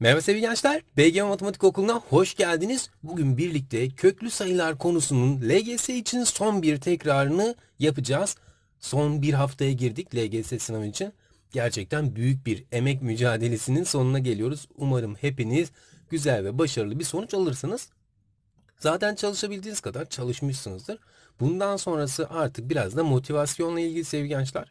Merhaba sevgili gençler. BGM Matematik Okulu'na hoş geldiniz. Bugün birlikte köklü sayılar konusunun LGS için son bir tekrarını yapacağız. Son bir haftaya girdik LGS sınavı için. Gerçekten büyük bir emek mücadelesinin sonuna geliyoruz. Umarım hepiniz güzel ve başarılı bir sonuç alırsınız. Zaten çalışabildiğiniz kadar çalışmışsınızdır. Bundan sonrası artık biraz da motivasyonla ilgili sevgili gençler.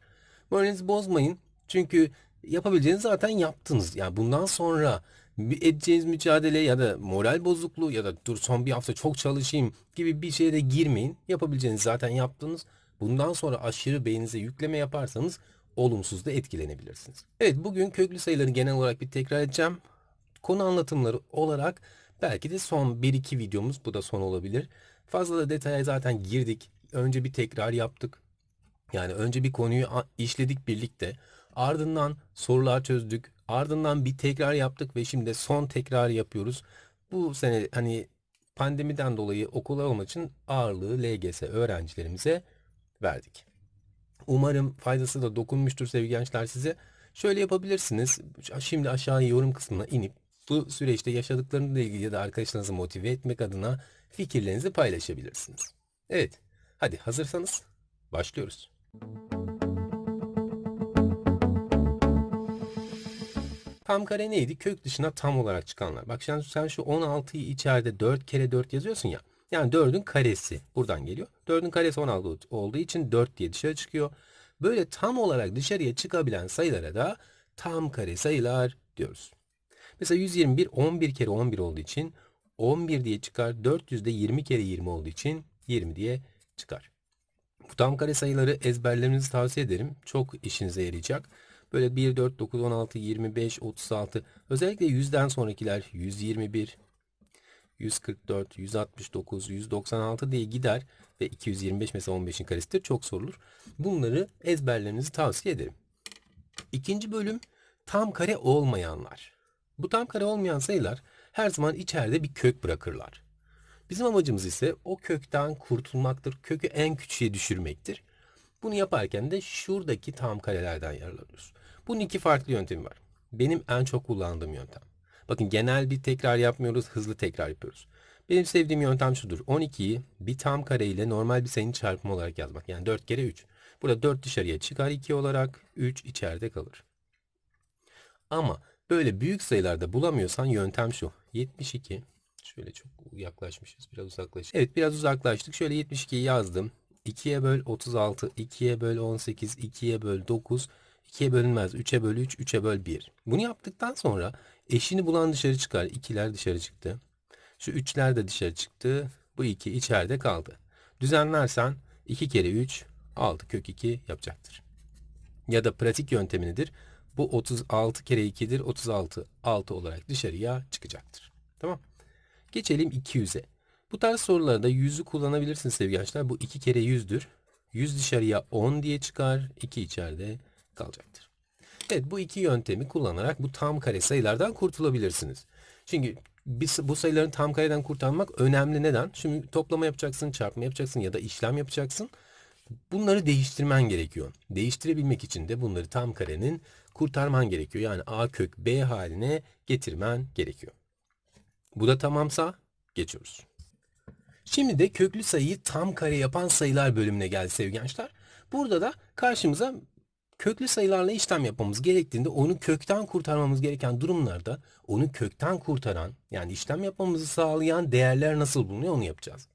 Moralinizi bozmayın. Çünkü yapabileceğinizi zaten yaptınız. Yani bundan sonra edeceğiniz mücadele ya da moral bozukluğu ya da dur son bir hafta çok çalışayım gibi bir şeye de girmeyin. Yapabileceğinizi zaten yaptınız. Bundan sonra aşırı beyninize yükleme yaparsanız olumsuz da etkilenebilirsiniz. Evet bugün köklü sayıları genel olarak bir tekrar edeceğim. Konu anlatımları olarak belki de son 1-2 videomuz bu da son olabilir. Fazla da detaya zaten girdik. Önce bir tekrar yaptık. Yani önce bir konuyu işledik birlikte. Ardından sorular çözdük. Ardından bir tekrar yaptık ve şimdi son tekrar yapıyoruz. Bu sene hani pandemiden dolayı okula olmak için ağırlığı LGS öğrencilerimize verdik. Umarım faydası da dokunmuştur sevgili gençler size. Şöyle yapabilirsiniz. Şimdi aşağıya yorum kısmına inip bu süreçte yaşadıklarınızla ilgili ya da arkadaşlarınızı motive etmek adına fikirlerinizi paylaşabilirsiniz. Evet, hadi hazırsanız başlıyoruz. Tam kare neydi? Kök dışına tam olarak çıkanlar. Bak sen, sen şu 16'yı içeride 4 kere 4 yazıyorsun ya. Yani 4'ün karesi buradan geliyor. 4'ün karesi 16 olduğu için 4 diye dışarı çıkıyor. Böyle tam olarak dışarıya çıkabilen sayılara da tam kare sayılar diyoruz. Mesela 121 11 kere 11 olduğu için 11 diye çıkar. 400 de 20 kere 20 olduğu için 20 diye çıkar. Bu tam kare sayıları ezberlemenizi tavsiye ederim. Çok işinize yarayacak. Böyle 1, 4, 9, 16, 25, 36 özellikle 100'den sonrakiler 121, 144, 169, 196 diye gider ve 225 mesela 15'in karesidir çok sorulur. Bunları ezberlemenizi tavsiye ederim. İkinci bölüm tam kare olmayanlar. Bu tam kare olmayan sayılar her zaman içeride bir kök bırakırlar. Bizim amacımız ise o kökten kurtulmaktır. Kökü en küçüğe düşürmektir. Bunu yaparken de şuradaki tam karelerden yararlanıyoruz. Bunun iki farklı yöntemi var. Benim en çok kullandığım yöntem. Bakın genel bir tekrar yapmıyoruz, hızlı tekrar yapıyoruz. Benim sevdiğim yöntem şudur. 12'yi bir tam kare ile normal bir sayının çarpımı olarak yazmak. Yani 4 kere 3. Burada 4 dışarıya çıkar 2 olarak 3 içeride kalır. Ama böyle büyük sayılarda bulamıyorsan yöntem şu. 72 Şöyle çok yaklaşmışız. Biraz uzaklaş. Evet biraz uzaklaştık. Şöyle 72'yi yazdım. 2'ye böl 36, 2'ye böl 18, 2'ye böl 9, 2'ye bölünmez. 3'e böl 3, 3'e böl 1. Bunu yaptıktan sonra eşini bulan dışarı çıkar. 2'ler dışarı çıktı. Şu 3'ler de dışarı çıktı. Bu 2 içeride kaldı. Düzenlersen 2 kere 3, 6 kök 2 yapacaktır. Ya da pratik yöntemi nedir? Bu 36 kere 2'dir. 36, 6 olarak dışarıya çıkacaktır. Tamam. Geçelim 200'e. Bu tarz sorularda 100'ü kullanabilirsiniz sevgili gençler. Bu 2 kere 100'dür. 100 dışarıya 10 diye çıkar. 2 içeride kalacaktır. Evet bu iki yöntemi kullanarak bu tam kare sayılardan kurtulabilirsiniz. Çünkü bu sayıların tam kareden kurtarmak önemli. Neden? Şimdi toplama yapacaksın, çarpma yapacaksın ya da işlem yapacaksın. Bunları değiştirmen gerekiyor. Değiştirebilmek için de bunları tam karenin kurtarman gerekiyor. Yani a kök b haline getirmen gerekiyor. Bu da tamamsa geçiyoruz. Şimdi de köklü sayıyı tam kare yapan sayılar bölümüne geldi sevgili. Burada da karşımıza köklü sayılarla işlem yapmamız gerektiğinde onu kökten kurtarmamız gereken durumlarda onu kökten kurtaran yani işlem yapmamızı sağlayan değerler nasıl bulunuyor onu yapacağız.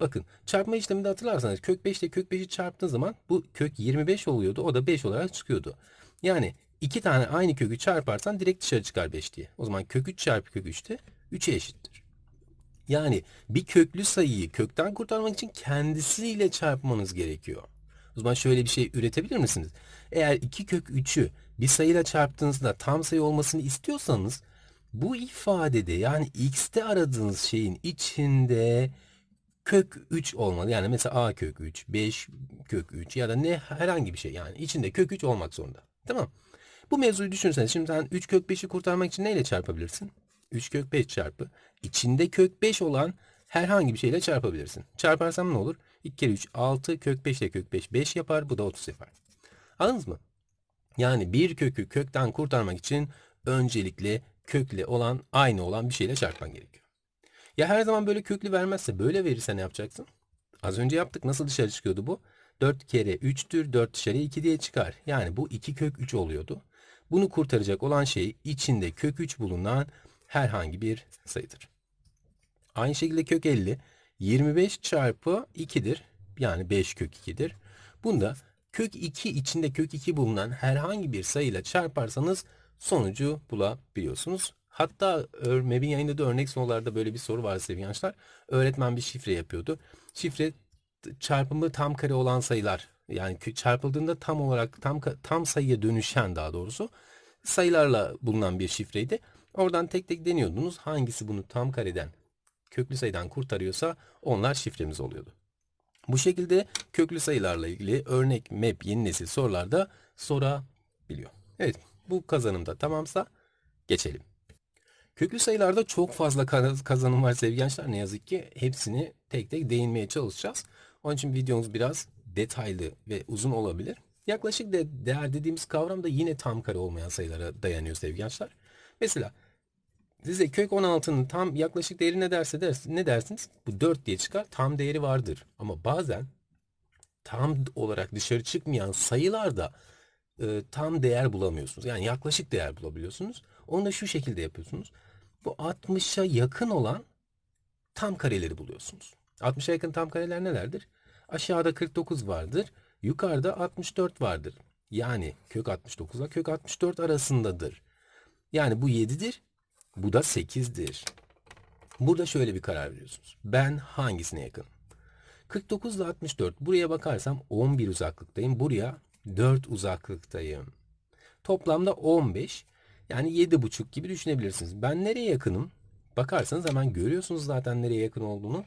Bakın çarpma işleminde hatırlarsanız kök 5 ile kök 5'i çarptığın zaman bu kök 25 oluyordu. O da 5 olarak çıkıyordu. Yani iki tane aynı kökü çarparsan direkt dışarı çıkar 5 diye. O zaman kök 3 çarpı kök 3 de 3'e eşittir. Yani bir köklü sayıyı kökten kurtarmak için kendisiyle çarpmanız gerekiyor. O zaman şöyle bir şey üretebilir misiniz? Eğer 2 kök 3'ü bir sayıyla çarptığınızda tam sayı olmasını istiyorsanız bu ifadede yani x'te aradığınız şeyin içinde kök 3 olmalı. Yani mesela a kök 3, 5 kök 3 ya da ne herhangi bir şey yani içinde kök 3 olmak zorunda. Tamam. Bu mevzuyu düşünseniz şimdi sen 3 kök 5'i kurtarmak için neyle çarpabilirsin? 3 kök 5 çarpı içinde kök 5 olan herhangi bir şeyle çarpabilirsin. Çarparsam ne olur? 2 kere 3 6 kök 5 ile kök 5 5 yapar. Bu da 30 yapar. Anladınız mı? Yani bir kökü kökten kurtarmak için öncelikle kökle olan aynı olan bir şeyle çarpman gerekiyor. Ya her zaman böyle köklü vermezse böyle verirse ne yapacaksın? Az önce yaptık. Nasıl dışarı çıkıyordu bu? 4 kere 3'tür. 4 dışarı 2 diye çıkar. Yani bu 2 kök 3 oluyordu. Bunu kurtaracak olan şey içinde kök 3 bulunan herhangi bir sayıdır. Aynı şekilde kök 50 25 çarpı 2'dir. Yani 5 kök 2'dir. Bunda kök 2 içinde kök 2 bulunan herhangi bir sayıyla çarparsanız sonucu bulabiliyorsunuz. Hatta MEB'in yayında da örnek sorularda böyle bir soru var sevgili gençler. Öğretmen bir şifre yapıyordu. Şifre çarpımı tam kare olan sayılar yani çarpıldığında tam olarak tam tam sayıya dönüşen daha doğrusu sayılarla bulunan bir şifreydi. Oradan tek tek deniyordunuz. Hangisi bunu tam kareden köklü sayıdan kurtarıyorsa onlar şifremiz oluyordu. Bu şekilde köklü sayılarla ilgili örnek map yeni nesil sorularda sorabiliyor. Evet bu kazanımda tamamsa geçelim. Köklü sayılarda çok fazla kazanım var sevgili gençler. Ne yazık ki hepsini tek tek değinmeye çalışacağız. Onun için videomuz biraz detaylı ve uzun olabilir. Yaklaşık de değer dediğimiz kavram da yine tam kare olmayan sayılara dayanıyor sevgili gençler. Mesela size kök 16'nın tam yaklaşık değeri ne derse ders, ne dersiniz? Bu 4 diye çıkar. Tam değeri vardır. Ama bazen tam olarak dışarı çıkmayan sayılarda e, tam değer bulamıyorsunuz. Yani yaklaşık değer bulabiliyorsunuz. Onu da şu şekilde yapıyorsunuz. Bu 60'a yakın olan tam kareleri buluyorsunuz. 60'a yakın tam kareler nelerdir? Aşağıda 49 vardır. Yukarıda 64 vardır. Yani kök 69 ile kök 64 arasındadır. Yani bu 7'dir. Bu da 8'dir. Burada şöyle bir karar veriyorsunuz. Ben hangisine yakın? 49 ile 64. Buraya bakarsam 11 uzaklıktayım. Buraya 4 uzaklıktayım. Toplamda 15. Yani 7,5 gibi düşünebilirsiniz. Ben nereye yakınım? Bakarsanız hemen görüyorsunuz zaten nereye yakın olduğunu.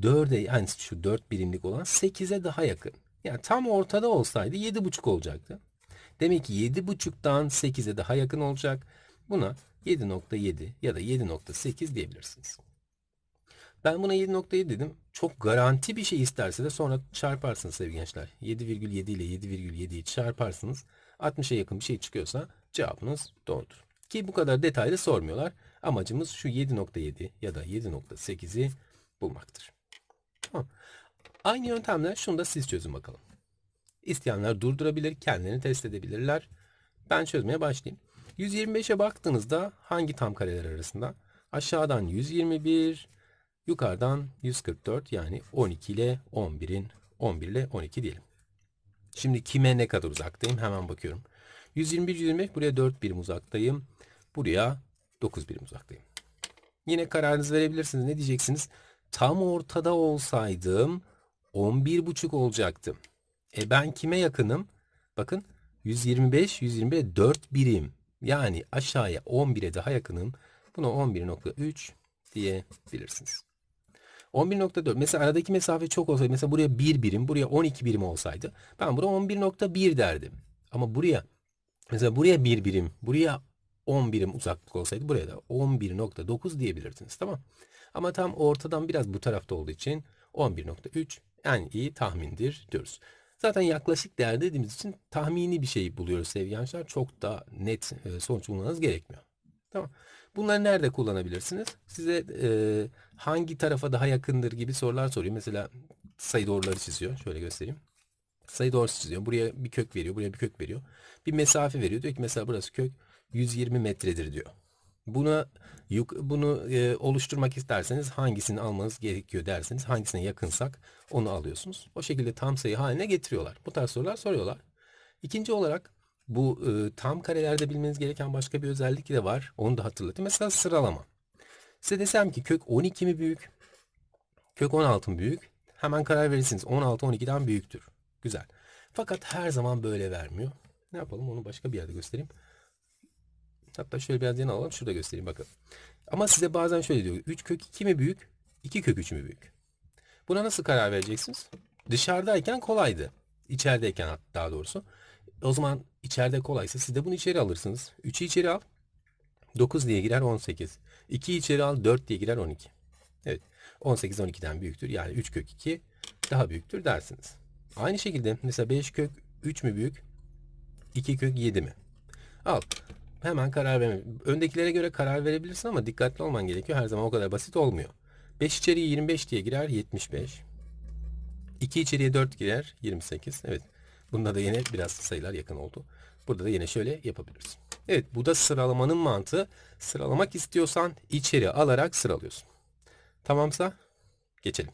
4'e yani şu 4 birimlik olan 8'e daha yakın. Yani tam ortada olsaydı 7,5 olacaktı. Demek ki 7,5'tan 8'e daha yakın olacak. Buna 7.7 ya da 7.8 diyebilirsiniz. Ben buna 7.7 dedim. Çok garanti bir şey isterse de sonra çarparsınız sevgili gençler. 7,7 ile 7,7'yi çarparsınız. 60'a yakın bir şey çıkıyorsa cevabınız doğrudur. Ki bu kadar detaylı sormuyorlar. Amacımız şu 7.7 ya da 7.8'i bulmaktır. Tamam. Aynı yöntemle şunu da siz çözün bakalım. İsteyenler durdurabilir, kendilerini test edebilirler. Ben çözmeye başlayayım. 125'e baktığınızda hangi tam kareler arasında? Aşağıdan 121, yukarıdan 144 yani 12 ile 11'in 11 ile 12 diyelim. Şimdi kime ne kadar uzaktayım hemen bakıyorum. 121 125 buraya 4 birim uzaktayım. Buraya 9 birim uzaktayım. Yine kararınızı verebilirsiniz. Ne diyeceksiniz? Tam ortada olsaydım 11,5 olacaktım. E ben kime yakınım? Bakın 125 125 4 birim. Yani aşağıya 11'e daha yakınım. Buna 11.3 diyebilirsiniz. 11.4 mesela aradaki mesafe çok olsaydı mesela buraya 1 birim buraya 12 birim olsaydı ben buraya 11.1 derdim. Ama buraya mesela buraya 1 birim buraya 10 birim uzaklık olsaydı buraya da 11.9 diyebilirdiniz tamam. Ama tam ortadan biraz bu tarafta olduğu için 11.3 en iyi tahmindir diyoruz. Zaten yaklaşık değer dediğimiz için tahmini bir şey buluyoruz sevgili gençler. Çok da net e, sonuç bulmanız gerekmiyor. Tamam. Bunları nerede kullanabilirsiniz? Size e, hangi tarafa daha yakındır gibi sorular soruyor. Mesela sayı doğruları çiziyor. Şöyle göstereyim. Sayı doğrusu çiziyor. Buraya bir kök veriyor. Buraya bir kök veriyor. Bir mesafe veriyor. Diyor ki mesela burası kök 120 metredir diyor. Buna bunu e, oluşturmak isterseniz hangisini almanız gerekiyor derseniz hangisine yakınsak onu alıyorsunuz. O şekilde tam sayı haline getiriyorlar. Bu tarz sorular soruyorlar. İkinci olarak bu e, tam karelerde bilmeniz gereken başka bir özellik de var. Onu da hatırlatayım. Mesela sıralama. Size desem ki kök 12 mi büyük? Kök 16 mı büyük? Hemen karar verirsiniz. 16 12'den büyüktür. Güzel. Fakat her zaman böyle vermiyor. Ne yapalım? Onu başka bir yerde göstereyim. Hatta şöyle biraz yana alalım. Şurada göstereyim bakın. Ama size bazen şöyle diyor. 3 kök 2 mi büyük? 2 kök 3 mü büyük? Buna nasıl karar vereceksiniz? Dışarıdayken kolaydı. İçerideyken daha doğrusu. O zaman içeride kolaysa siz de bunu içeri alırsınız. 3'ü içeri al. 9 diye girer 18. 2 içeri al 4 diye girer 12. Evet. 18 12'den büyüktür. Yani 3 kök 2 daha büyüktür dersiniz. Aynı şekilde mesela 5 kök 3 mü büyük? 2 kök 7 mi? Al. Hemen karar verme. Öndekilere göre karar verebilirsin ama dikkatli olman gerekiyor. Her zaman o kadar basit olmuyor. 5 içeriye 25 diye girer 75. 2 içeriye 4 girer 28. Evet. Bunda da yine biraz sayılar yakın oldu. Burada da yine şöyle yapabiliriz. Evet bu da sıralamanın mantığı. Sıralamak istiyorsan içeri alarak sıralıyorsun. Tamamsa geçelim.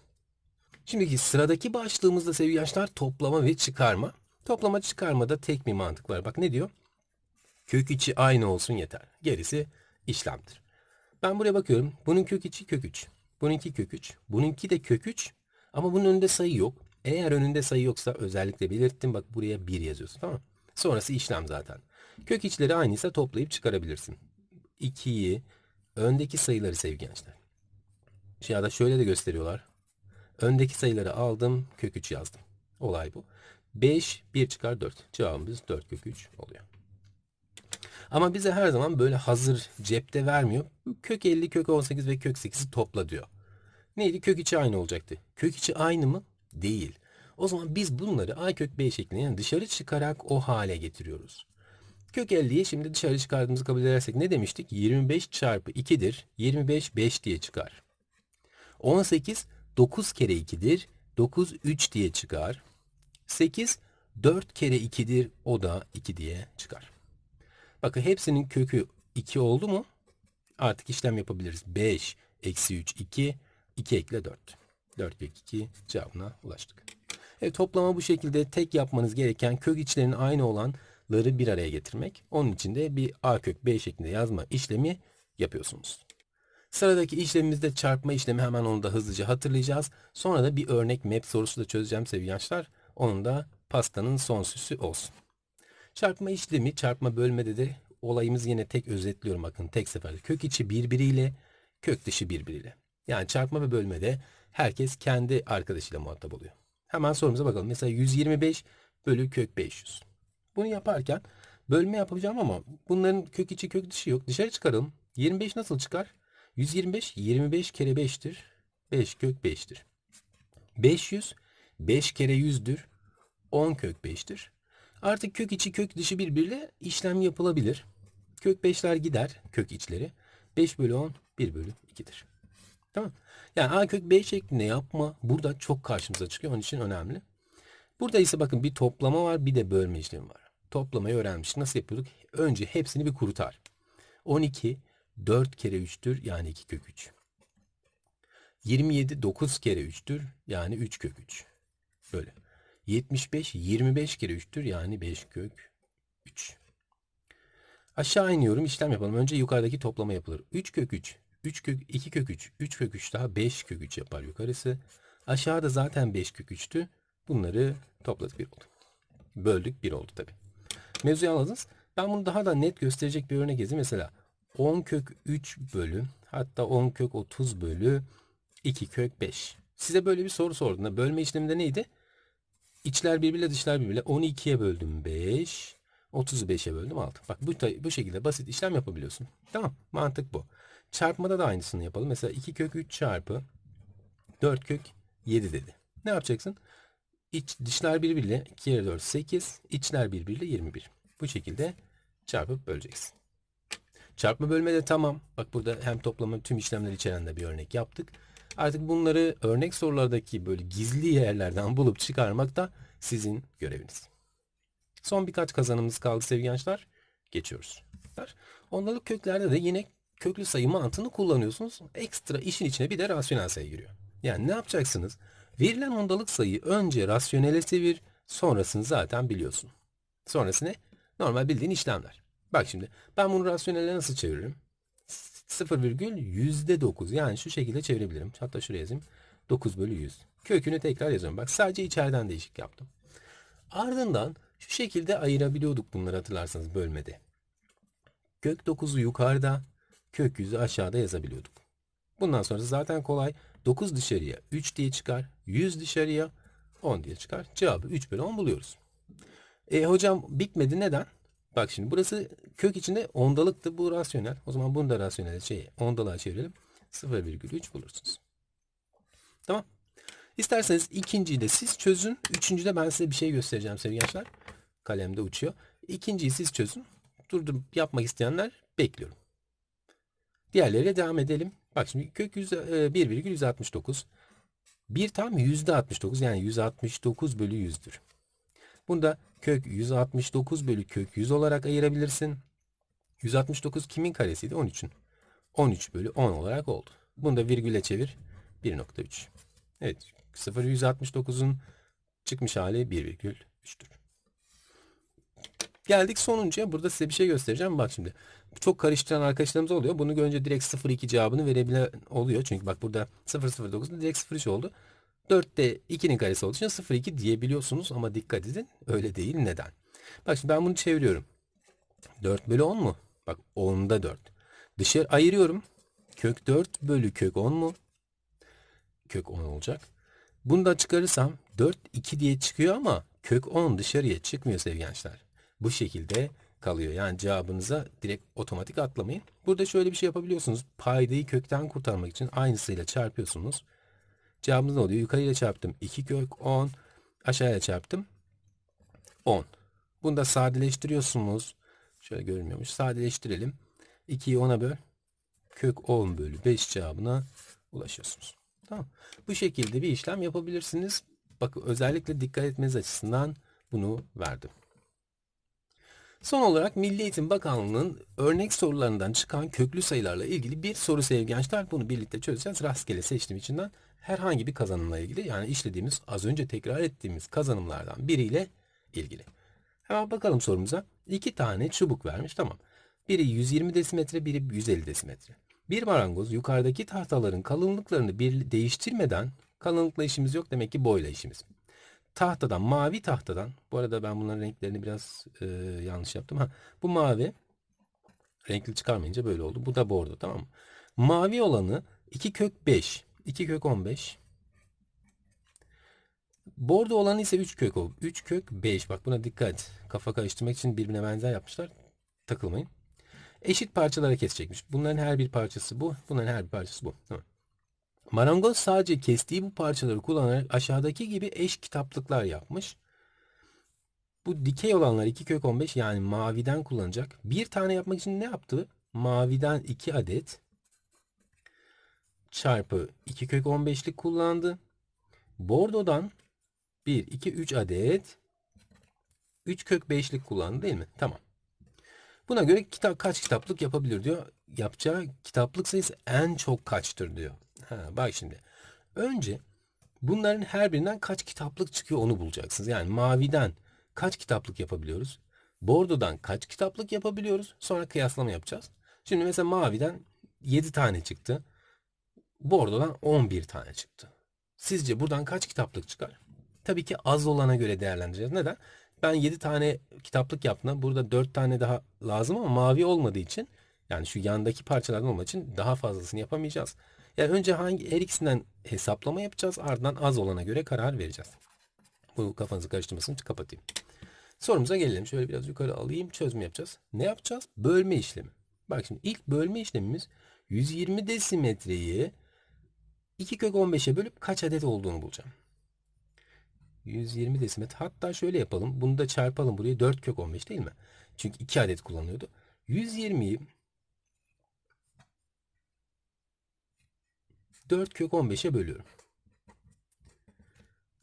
Şimdiki sıradaki başlığımızda sevgili gençler toplama ve çıkarma. Toplama çıkarmada tek bir mantık var. Bak ne diyor? Kök içi aynı olsun yeter. Gerisi işlemdir. Ben buraya bakıyorum. Bunun kök içi kök 3. Bununki kök 3. Bununki de kök 3. Ama bunun önünde sayı yok. Eğer önünde sayı yoksa özellikle belirttim. Bak buraya 1 yazıyorsun tamam? Sonrası işlem zaten. Kök içleri aynıysa toplayıp çıkarabilirsin. 2'yi öndeki sayıları sevgili gençler. Ya da şöyle de gösteriyorlar. Öndeki sayıları aldım, kök 3 yazdım. Olay bu. 5, 1 çıkar 4. Cevabımız 4 kök 3 oluyor. Ama bize her zaman böyle hazır cepte vermiyor. Kök 50, kök 18 ve kök 8'i topla diyor. Neydi? Kök içi aynı olacaktı. Kök içi aynı mı? Değil. O zaman biz bunları a kök b şeklinde yani dışarı çıkarak o hale getiriyoruz. Kök 50'yi şimdi dışarı çıkardığımızı kabul edersek ne demiştik? 25 çarpı 2'dir. 25 5 diye çıkar. 18 9 kere 2'dir. 9 3 diye çıkar. 8 4 kere 2'dir. O da 2 diye çıkar. Bakın hepsinin kökü 2 oldu mu? Artık işlem yapabiliriz. 5 eksi 3 2 2 ekle 4. 4 kök 2 cevabına ulaştık. Evet, toplama bu şekilde tek yapmanız gereken kök içlerinin aynı olanları bir araya getirmek. Onun için de bir a kök b şeklinde yazma işlemi yapıyorsunuz. Sıradaki işlemimizde çarpma işlemi hemen onu da hızlıca hatırlayacağız. Sonra da bir örnek map sorusu da çözeceğim sevgili gençler. Onun da pastanın son süsü olsun. Çarpma işlemi, çarpma bölmede de olayımız yine tek özetliyorum bakın tek seferde. Kök içi birbiriyle, kök dışı birbiriyle. Yani çarpma ve bölmede herkes kendi arkadaşıyla muhatap oluyor. Hemen sorumuza bakalım. Mesela 125 bölü kök 500. Bunu yaparken bölme yapacağım ama bunların kök içi kök dışı yok. Dışarı çıkaralım. 25 nasıl çıkar? 125 25 kere 5'tir. 5 kök 5'tir. 500 5 kere 100'dür. 10 kök 5'tir. Artık kök içi kök dışı birbiriyle işlem yapılabilir. Kök 5'ler gider kök içleri. 5 bölü 10 1 bölü 2'dir. Tamam. Yani a kök b şeklinde yapma burada çok karşımıza çıkıyor. Onun için önemli. Burada ise bakın bir toplama var bir de bölme işlemi var. Toplamayı öğrenmiştik. Nasıl yapıyorduk? Önce hepsini bir kurutar. 12 4 kere 3'tür yani 2 kök 3. 27 9 kere 3'tür yani 3 kök 3. Böyle. 75 25 kere 3'tür yani 5 kök 3. Aşağı iniyorum işlem yapalım. Önce yukarıdaki toplama yapılır. 3 kök 3 3 kök 2 kök 3 3 kök 3 daha 5 kök 3 yapar yukarısı. Aşağıda zaten 5 kök 3'tü. Bunları topladık 1 oldu. Böldük 1 oldu tabi. Mevzuyu anladınız. Ben bunu daha da net gösterecek bir örnek yazayım. Mesela 10 kök 3 bölü hatta 10 kök 30 bölü 2 kök 5. Size böyle bir soru sorduğunda bölme işleminde neydi? İçler birbiriyle dışlar birbiriyle 12'ye böldüm 5. 35'e böldüm 6. Bak bu, bu şekilde basit işlem yapabiliyorsun. Tamam mantık bu. Çarpmada da aynısını yapalım. Mesela 2 kök 3 çarpı 4 kök 7 dedi. Ne yapacaksın? İç, dışlar birbiriyle 2 kere 4 8. içler birbiriyle 21. Bu şekilde çarpıp böleceksin. Çarpma bölme de tamam. Bak burada hem toplama tüm işlemler içeren de bir örnek yaptık. Artık bunları örnek sorulardaki böyle gizli yerlerden bulup çıkarmak da sizin göreviniz. Son birkaç kazanımız kaldı sevgili gençler. Geçiyoruz. Ondalık köklerde de yine köklü sayı mantığını kullanıyorsunuz. Ekstra işin içine bir de rasyonel sayı giriyor. Yani ne yapacaksınız? Verilen ondalık sayıyı önce rasyonele çevir, sonrasını zaten biliyorsun. Sonrası? Normal bildiğin işlemler. Bak şimdi ben bunu rasyonele nasıl çeviririm? 0,9 yani şu şekilde çevirebilirim. Hatta şuraya yazayım. 9 bölü 100. Kökünü tekrar yazıyorum. Bak sadece içeriden değişik yaptım. Ardından şu şekilde ayırabiliyorduk bunları hatırlarsanız bölmede. Kök 9'u yukarıda, kök 100'ü aşağıda yazabiliyorduk. Bundan sonra zaten kolay. 9 dışarıya 3 diye çıkar. 100 dışarıya 10 diye çıkar. Cevabı 3 bölü 10 buluyoruz. E hocam bitmedi neden? Bak şimdi burası kök içinde ondalıktı. Bu rasyonel. O zaman bunu da rasyonel şey ondalığa çevirelim. 0,3 bulursunuz. Tamam. İsterseniz ikinciyi de siz çözün. Üçüncüde ben size bir şey göstereceğim sevgili gençler. Kalemde uçuyor. İkinciyi siz çözün. durdurup yapmak isteyenler bekliyorum. Diğerleriyle devam edelim. Bak şimdi kök 100, e, 1,169. 1 tam %69 yani 169 bölü 100'dür. Bunda kök 169 bölü kök 100 olarak ayırabilirsin. 169 kimin karesiydi? 13'ün. 13 bölü 10 olarak oldu. Bunu da virgüle çevir. 1.3. Evet 0,169'un çıkmış hali 1,3'tür. Geldik sonuncuya. Burada size bir şey göstereceğim. Bak şimdi. Çok karıştıran arkadaşlarımız oluyor. Bunu görünce direkt 0,2 cevabını verebilen oluyor. Çünkü bak burada 0,09'da direkt 0,3 oldu. 4'te 2'nin karesi olduğu için 0,2 diyebiliyorsunuz. Ama dikkat edin. Öyle değil. Neden? Bak şimdi ben bunu çeviriyorum. 4 bölü 10 mu? Bak 10'da 4. Dışarı ayırıyorum. Kök 4 bölü kök 10 mu? Kök 10 olacak. Bunu da çıkarırsam 4 2 diye çıkıyor ama kök 10 dışarıya çıkmıyor sevgili gençler. Bu şekilde kalıyor. Yani cevabınıza direkt otomatik atlamayın. Burada şöyle bir şey yapabiliyorsunuz. Paydayı kökten kurtarmak için aynısıyla çarpıyorsunuz. Cevabınız ne oluyor? Yukarıyla çarptım 2 kök 10. Aşağıya çarptım 10. Bunu da sadeleştiriyorsunuz. Şöyle görünmüyormuş. Sadeleştirelim. 2'yi 10'a böl. Kök 10 bölü 5 cevabına ulaşıyorsunuz. Tamam. Bu şekilde bir işlem yapabilirsiniz. Bakın özellikle dikkat etmeniz açısından bunu verdim. Son olarak Milli Eğitim Bakanlığı'nın örnek sorularından çıkan köklü sayılarla ilgili bir soru sevgili gençler. Bunu birlikte çözeceğiz. Rastgele seçtiğim içinden herhangi bir kazanımla ilgili yani işlediğimiz az önce tekrar ettiğimiz kazanımlardan biriyle ilgili. Hemen bakalım sorumuza. İki tane çubuk vermiş. Tamam. Biri 120 desimetre, biri 150 desimetre. Bir marangoz yukarıdaki tahtaların kalınlıklarını bir değiştirmeden kalınlıkla işimiz yok demek ki boyla işimiz. Tahtadan, mavi tahtadan, bu arada ben bunların renklerini biraz e, yanlış yaptım. Ha, bu mavi, renkli çıkarmayınca böyle oldu. Bu da bordo tamam mı? Mavi olanı 2 kök 5, 2 kök 15. Bordo olanı ise 3 kök 3 kök 5. Bak buna dikkat. Kafa karıştırmak için birbirine benzer yapmışlar. Takılmayın. Eşit parçalara kesecekmiş. Bunların her bir parçası bu. Bunların her bir parçası bu. Tamam. Marangoz sadece kestiği bu parçaları kullanarak aşağıdaki gibi eş kitaplıklar yapmış. Bu dikey olanlar 2 kök 15 yani maviden kullanacak. Bir tane yapmak için ne yaptı? Maviden 2 adet çarpı 2 kök 15'lik kullandı. Bordodan 1, 2, 3 adet 3 kök 5'lik kullandı değil mi? Tamam. Buna göre kitap kaç kitaplık yapabilir diyor. Yapacağı kitaplık sayısı en çok kaçtır diyor. Ha, bak şimdi. Önce bunların her birinden kaç kitaplık çıkıyor onu bulacaksınız. Yani maviden kaç kitaplık yapabiliyoruz? Bordodan kaç kitaplık yapabiliyoruz? Sonra kıyaslama yapacağız. Şimdi mesela maviden 7 tane çıktı. Bordodan 11 tane çıktı. Sizce buradan kaç kitaplık çıkar? Tabii ki az olana göre değerlendireceğiz. Neden? Ben 7 tane kitaplık yaptım. Burada 4 tane daha lazım ama mavi olmadığı için yani şu yandaki parçalardan olmadığı için daha fazlasını yapamayacağız. Yani önce hangi her ikisinden hesaplama yapacağız. Ardından az olana göre karar vereceğiz. Bu kafanızı karıştırmasını kapatayım. Sorumuza gelelim. Şöyle biraz yukarı alayım. Çözüm yapacağız. Ne yapacağız? Bölme işlemi. Bak şimdi ilk bölme işlemimiz 120 desimetreyi 2 kök 15'e bölüp kaç adet olduğunu bulacağım. 120 desimetre. Hatta şöyle yapalım. Bunu da çarpalım buraya. 4 kök 15 değil mi? Çünkü 2 adet kullanıyordu. 120'yi 4 kök 15'e bölüyorum.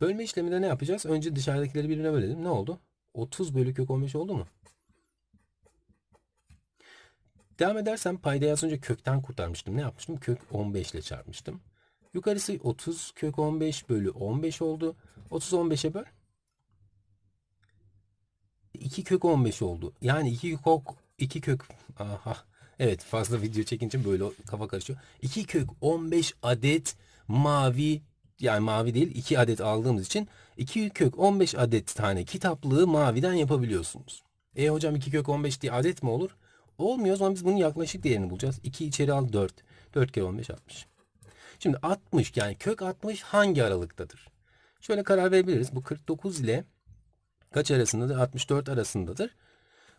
Bölme işleminde ne yapacağız? Önce dışarıdakileri birbirine bölelim. Ne oldu? 30 bölü kök 15 oldu mu? Devam edersem payda yazınca kökten kurtarmıştım. Ne yapmıştım? Kök 15 ile çarpmıştım. Yukarısı 30 kök 15 bölü 15 oldu. 30 15'e böl. 2 kök 15 oldu. Yani 2 kök 2 kök aha evet fazla video çekince böyle kafa karışıyor. 2 kök 15 adet mavi yani mavi değil 2 adet aldığımız için 2 kök 15 adet tane kitaplığı maviden yapabiliyorsunuz. E hocam 2 kök 15 diye adet mi olur? Olmuyor o zaman biz bunun yaklaşık değerini bulacağız. 2 içeri al 4. 4 kere 15 60. Şimdi 60 yani kök 60 hangi aralıktadır? Şöyle karar verebiliriz. Bu 49 ile kaç arasındadır? 64 arasındadır.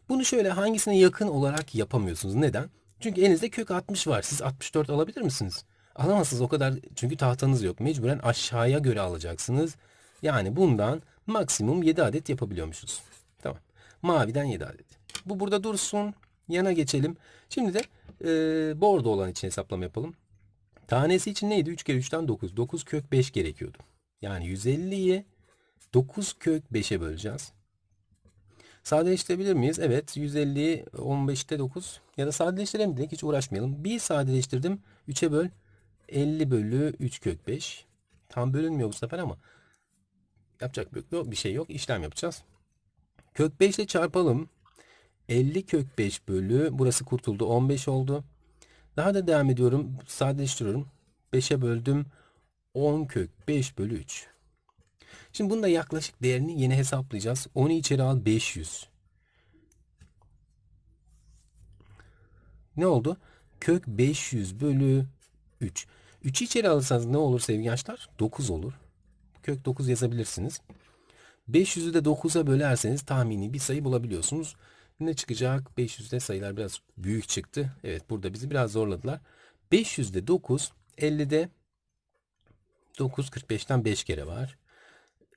Bunu şöyle hangisine yakın olarak yapamıyorsunuz. Neden? Çünkü elinizde kök 60 var. Siz 64 alabilir misiniz? Alamazsınız o kadar çünkü tahtanız yok. Mecburen aşağıya göre alacaksınız. Yani bundan maksimum 7 adet yapabiliyormuşuz. Tamam. Maviden 7 adet. Bu burada dursun. Yana geçelim. Şimdi de e, bordo olan için hesaplama yapalım. Tanesi için neydi? 3 kere 3'ten 9. 9 kök 5 gerekiyordu. Yani 150'yi 9 kök 5'e böleceğiz. Sadeleştirebilir miyiz? Evet. 150'yi 15'te 9 ya da sadeleştirelim dedik. Hiç uğraşmayalım. Bir sadeleştirdim. 3'e böl. 50 bölü 3 kök 5. Tam bölünmüyor bu sefer ama yapacak bir şey yok. İşlem yapacağız. Kök 5 ile çarpalım. 50 kök 5 bölü burası kurtuldu 15 oldu. Daha da devam ediyorum. Sadeleştiriyorum. 5'e böldüm. 10 kök 5 bölü 3. Şimdi bunun da yaklaşık değerini yine hesaplayacağız. 10'u içeri al 500. Ne oldu? Kök 500 bölü 3. 3'ü içeri alırsanız ne olur sevgili gençler? 9 olur. Kök 9 yazabilirsiniz. 500'ü de 9'a bölerseniz tahmini bir sayı bulabiliyorsunuz. Ne çıkacak? 500'de sayılar biraz büyük çıktı. Evet burada bizi biraz zorladılar. 500'de 9, 50'de 9, 45'ten 5 kere var.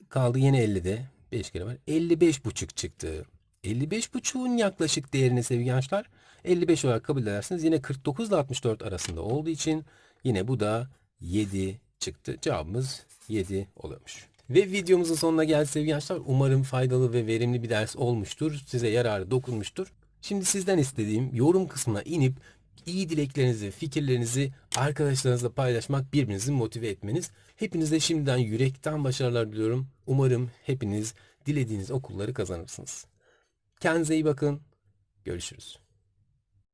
Kaldı yine 50'de 5 kere var. 55 buçuk çıktı. 55 buçuğun yaklaşık değerini sevgili gençler 55 olarak kabul edersiniz. Yine 49 ile 64 arasında olduğu için yine bu da 7 çıktı. Cevabımız 7 oluyormuş. Ve videomuzun sonuna geldik sevgili gençler. Umarım faydalı ve verimli bir ders olmuştur. Size yararı dokunmuştur. Şimdi sizden istediğim yorum kısmına inip iyi dileklerinizi, fikirlerinizi arkadaşlarınızla paylaşmak, birbirinizi motive etmeniz. Hepinize şimdiden yürekten başarılar diliyorum. Umarım hepiniz dilediğiniz okulları kazanırsınız. Kendinize iyi bakın. Görüşürüz.